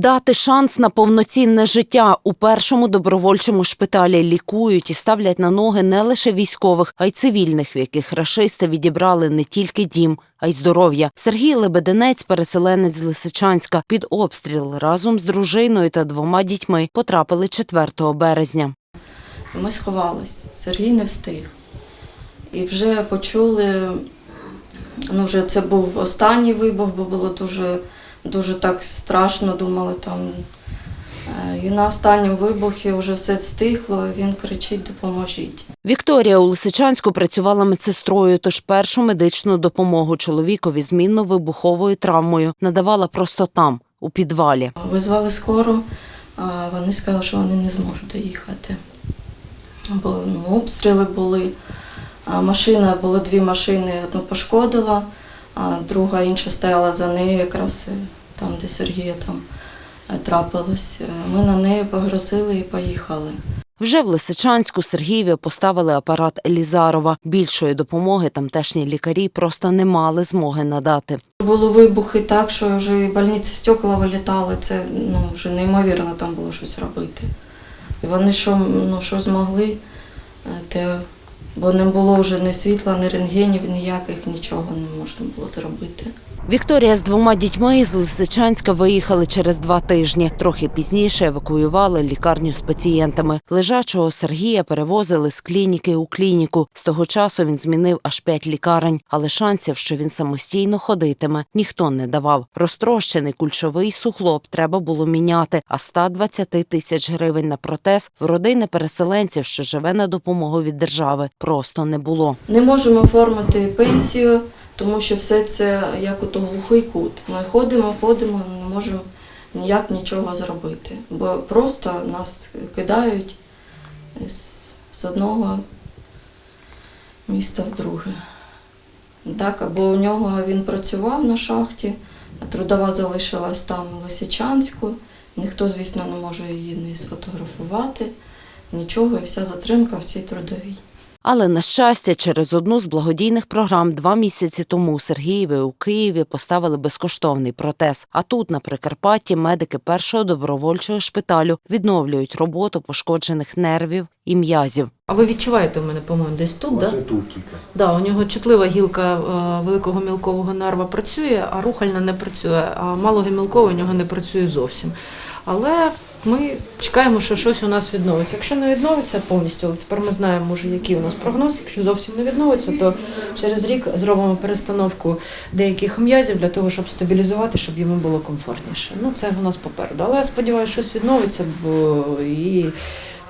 Дати шанс на повноцінне життя у першому добровольчому шпиталі лікують і ставлять на ноги не лише військових, а й цивільних, в яких рашисти відібрали не тільки дім, а й здоров'я. Сергій Лебеденець, переселенець з Лисичанська, під обстріл разом з дружиною та двома дітьми потрапили 4 березня. Ми сховались. Сергій не встиг. І вже почули, ну вже це був останній вибух, бо було дуже, дуже так страшно, думали там. Е, І на останньому вибухі вже все стихло, він кричить Допоможіть. Вікторія у Лисичанську працювала медсестрою, тож першу медичну допомогу чоловікові з мінно-вибуховою травмою надавала просто там, у підвалі. Визвали скору, а вони сказали, що вони не зможуть доїхати. Бо ну, обстріли були. Машина, було дві машини, одну пошкодила, а друга інша стояла за нею, якраз е, там, де Сергія там е, трапилось. Е, Ми на неї погрозили і поїхали. Вже в Лисичанську Сергієві поставили апарат Елізарова. Більшої допомоги тамтешні лікарі просто не мали змоги надати. Були вибухи так, що вже і больниці стекла вилітали, це ну, вже неймовірно там було щось робити. І вони що, ну, що змогли, те, бо не було вже ні світла, ні рентгенів, ніяких, нічого не можна було зробити. Вікторія з двома дітьми з Лисичанська виїхали через два тижні. Трохи пізніше евакуювали лікарню з пацієнтами. Лежачого Сергія перевозили з клініки у клініку. З того часу він змінив аж п'ять лікарень, але шансів, що він самостійно ходитиме, ніхто не давав. Розтрощений кульшовий суглоб треба було міняти, а 120 тисяч гривень на протез в родини переселенців, що живе на допомогу від держави, просто не було. Не можемо оформити пенсію, тому що все це як ото глухий кут. Ми ходимо, ходимо, не можемо ніяк нічого зробити. Бо просто нас кидають з, одного міста в друге. Так, або у нього він працював на шахті, трудова залишилась там в Лисичанську. Ніхто, звісно, не може її не сфотографувати, нічого, і вся затримка в цій трудовій. Але на щастя, через одну з благодійних програм два місяці тому Сергієві у Києві поставили безкоштовний протез. А тут, на Прикарпатті, медики першого добровольчого шпиталю відновлюють роботу пошкоджених нервів і м'язів. А ви відчуваєте у мене, по-моєму, десь тут, да? Тут тільки. Да, у нього чутлива гілка е, великого мілкового нерва працює, а рухальна не працює, а малого мілкового у нього не працює зовсім. Але ми чекаємо, що щось у нас відновиться. Якщо не відновиться повністю, але тепер ми знаємо, вже який у нас прогноз. Якщо зовсім не відновиться, то через рік зробимо перестановку деяких м'язів для того, щоб стабілізувати, щоб йому було комфортніше. Ну, це у нас попереду. Але я сподіваюся, щось відновиться, бо і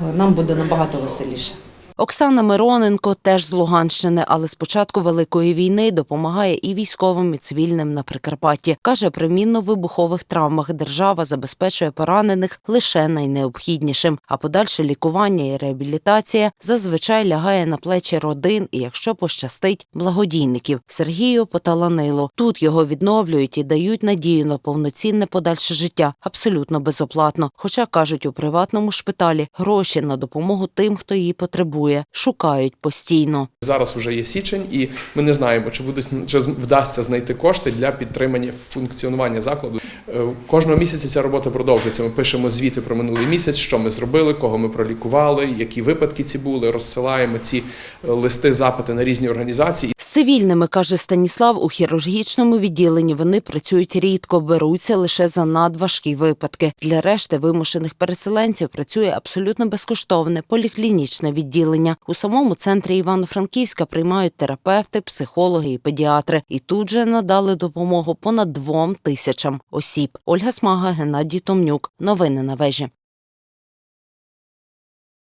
е, нам буде набагато веселіше. Оксана Мироненко теж з Луганщини, але з початку великої війни допомагає і військовим, і цивільним на Прикарпатті. каже, при мінно-вибухових травмах держава забезпечує поранених лише найнеобхіднішим. А подальше лікування і реабілітація зазвичай лягає на плечі родин, і якщо пощастить, благодійників. Сергію поталанило. Тут його відновлюють і дають надію на повноцінне подальше життя абсолютно безоплатно. Хоча кажуть, у приватному шпиталі гроші на допомогу тим, хто її потребує, шукають постійно. Зараз вже є січень, і ми не знаємо, чи будуть чи вдасться знайти кошти для підтримання функціонування закладу. Е, Кожного місяця ця робота продовжується. Ми пишемо звіти про минулий місяць, що ми зробили, кого ми пролікували, які випадки ці були. Розсилаємо ці е, листи, запити на різні організації. Цивільними, каже Станіслав, у хірургічному відділенні вони працюють рідко, беруться лише за надважкі випадки. Для решти вимушених переселенців працює абсолютно безкоштовне поліклінічне відділення. У самому центрі Івано-Франківська приймають терапевти, психологи і педіатри. І тут же надали допомогу понад двом тисячам осіб. Ольга Смага, Геннадій Томнюк. Новини на вежі.